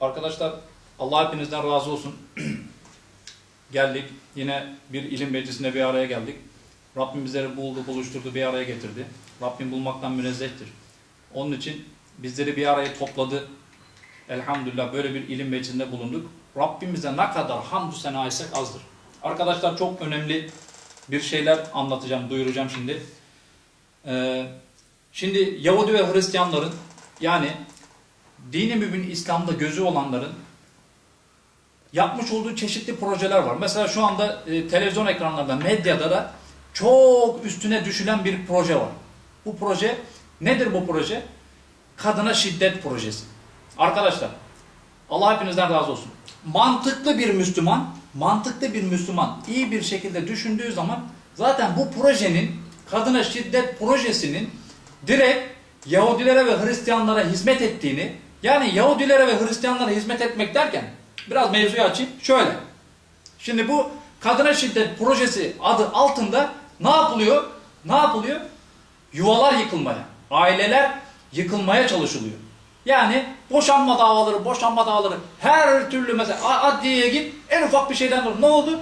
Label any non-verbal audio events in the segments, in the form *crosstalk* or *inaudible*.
Arkadaşlar Allah hepinizden razı olsun. *clears throat* geldik. Yine bir ilim meclisinde bir araya geldik. Rabbim bizleri buldu, buluşturdu, bir araya getirdi. Rabbim bulmaktan münezzehtir. Onun için bizleri bir araya topladı. Elhamdülillah böyle bir ilim meclisinde bulunduk. Rabbimize ne kadar hamdü sena etsek azdır. Arkadaşlar çok önemli bir şeyler anlatacağım, duyuracağım şimdi. Ee, şimdi Yahudi ve Hristiyanların yani dini mübin İslam'da gözü olanların yapmış olduğu çeşitli projeler var. Mesela şu anda e, televizyon ekranlarında, medyada da çok üstüne düşülen bir proje var. Bu proje nedir bu proje? Kadına şiddet projesi. Arkadaşlar Allah hepinizden razı olsun. Mantıklı bir Müslüman, mantıklı bir Müslüman iyi bir şekilde düşündüğü zaman zaten bu projenin kadına şiddet projesinin direkt Yahudilere ve Hristiyanlara hizmet ettiğini yani Yahudilere ve Hristiyanlara hizmet etmek derken biraz mevzuyu açayım. Şöyle. Şimdi bu kadına şiddet projesi adı altında ne yapılıyor? Ne yapılıyor? Yuvalar yıkılmaya, aileler yıkılmaya çalışılıyor. Yani boşanma davaları, boşanma davaları her türlü mesela adliyeye git en ufak bir şeyden dur. Ne oldu?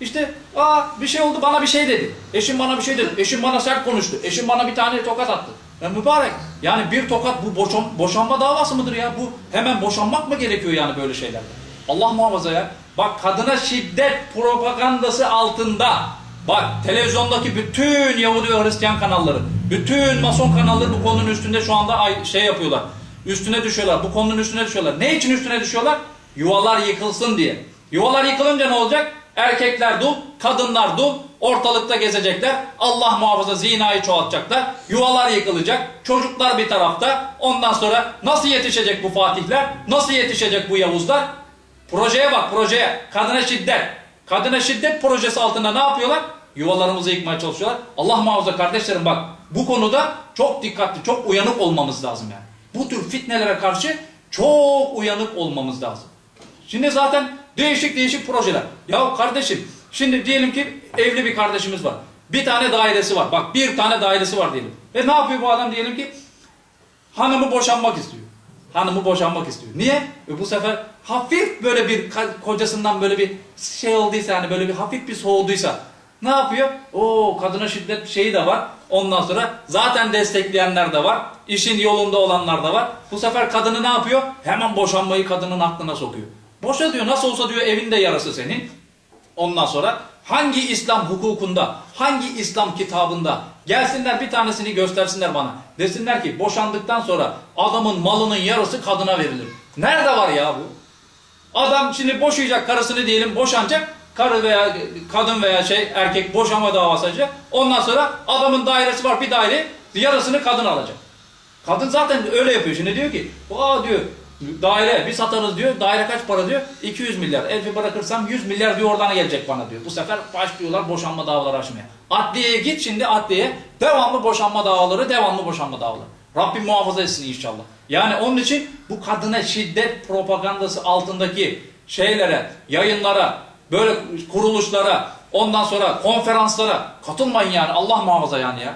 İşte aa bir şey oldu bana bir şey dedi. Eşim bana bir şey dedi. Eşim bana sert konuştu. Eşim bana bir tane tokat attı. Ya mübarek. Yani bir tokat bu boşan, boşanma davası mıdır ya? Bu hemen boşanmak mı gerekiyor yani böyle şeylerde? Allah muhafaza ya. Bak kadına şiddet propagandası altında Bak televizyondaki bütün Yahudi ve Hristiyan kanalları, bütün Mason kanalları bu konunun üstünde şu anda şey yapıyorlar. Üstüne düşüyorlar. Bu konunun üstüne düşüyorlar. Ne için üstüne düşüyorlar? Yuvalar yıkılsın diye. Yuvalar yıkılınca ne olacak? Erkekler dul, kadınlar dul, ortalıkta gezecekler. Allah muhafaza zinayı çoğaltacaklar. Yuvalar yıkılacak. Çocuklar bir tarafta. Ondan sonra nasıl yetişecek bu fatihler? Nasıl yetişecek bu Yavuzlar? Projeye bak projeye. Kadına şiddet. Kadına şiddet projesi altında ne yapıyorlar? Yuvalarımızı yıkmaya çalışıyorlar. Allah muhafaza kardeşlerim bak bu konuda çok dikkatli, çok uyanık olmamız lazım yani. Bu tür fitnelere karşı çok uyanık olmamız lazım. Şimdi zaten değişik değişik projeler. Ya kardeşim şimdi diyelim ki evli bir kardeşimiz var. Bir tane dairesi var. Bak bir tane dairesi var diyelim. E ne yapıyor bu adam diyelim ki? Hanımı boşanmak istiyor. Hanımı boşanmak istiyor. Niye? E bu sefer hafif böyle bir kocasından böyle bir şey olduysa hani böyle bir hafif bir soğuduysa ne yapıyor? O kadına şiddet şeyi de var. Ondan sonra zaten destekleyenler de var. İşin yolunda olanlar da var. Bu sefer kadını ne yapıyor? Hemen boşanmayı kadının aklına sokuyor. Boşa diyor nasıl olsa diyor evinde yarası senin. Ondan sonra hangi İslam hukukunda, hangi İslam kitabında gelsinler bir tanesini göstersinler bana. Desinler ki boşandıktan sonra adamın malının yarısı kadına verilir. Nerede var ya bu? Adam şimdi boşayacak karısını diyelim boşanacak. Karı veya kadın veya şey erkek boşanma davası açacak. Ondan sonra adamın dairesi var bir daire yarısını kadın alacak. Kadın zaten öyle yapıyor. Şimdi diyor ki aa diyor daire bir satarız diyor. Daire kaç para diyor? 200 milyar. Elfi bırakırsam 100 milyar diyor oradan gelecek bana diyor. Bu sefer başlıyorlar boşanma davaları açmaya. Adliyeye git şimdi adliyeye. Devamlı boşanma davaları, devamlı boşanma davaları. Rabbim muhafaza etsin inşallah. Yani onun için bu kadına şiddet propagandası altındaki şeylere, yayınlara, böyle kuruluşlara, ondan sonra konferanslara katılmayın yani Allah muhafaza yani ya.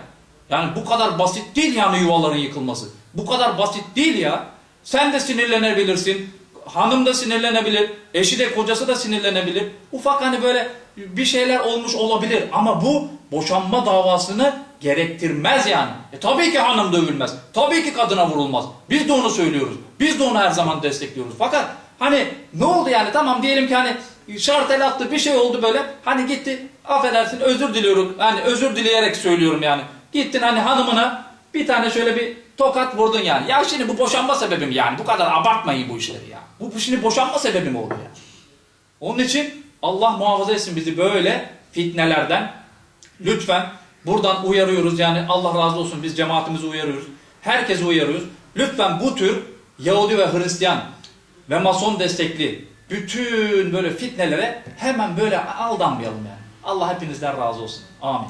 Yani bu kadar basit değil yani yuvaların yıkılması. Bu kadar basit değil ya. Sen de sinirlenebilirsin. Hanım da sinirlenebilir. Eşi de kocası da sinirlenebilir. Ufak hani böyle bir şeyler olmuş olabilir. Ama bu boşanma davasını gerektirmez yani. E tabii ki hanım dövülmez. Tabii ki kadına vurulmaz. Biz de onu söylüyoruz. Biz de onu her zaman destekliyoruz. Fakat hani ne oldu yani tamam diyelim ki hani şartel attı bir şey oldu böyle. Hani gitti affedersin özür diliyorum. Hani özür dileyerek söylüyorum yani. Gittin hani hanımına bir tane şöyle bir tokat vurdun yani. Ya şimdi bu boşanma sebebim yani. Bu kadar abartmayın bu işleri ya. Bu, bu şimdi boşanma sebebi mi oldu ya? Onun için Allah muhafaza etsin bizi böyle fitnelerden. Lütfen buradan uyarıyoruz yani Allah razı olsun biz cemaatimizi uyarıyoruz. Herkesi uyarıyoruz. Lütfen bu tür Yahudi ve Hristiyan ve Mason destekli bütün böyle fitnelere hemen böyle aldanmayalım yani. Allah hepinizden razı olsun. Amin.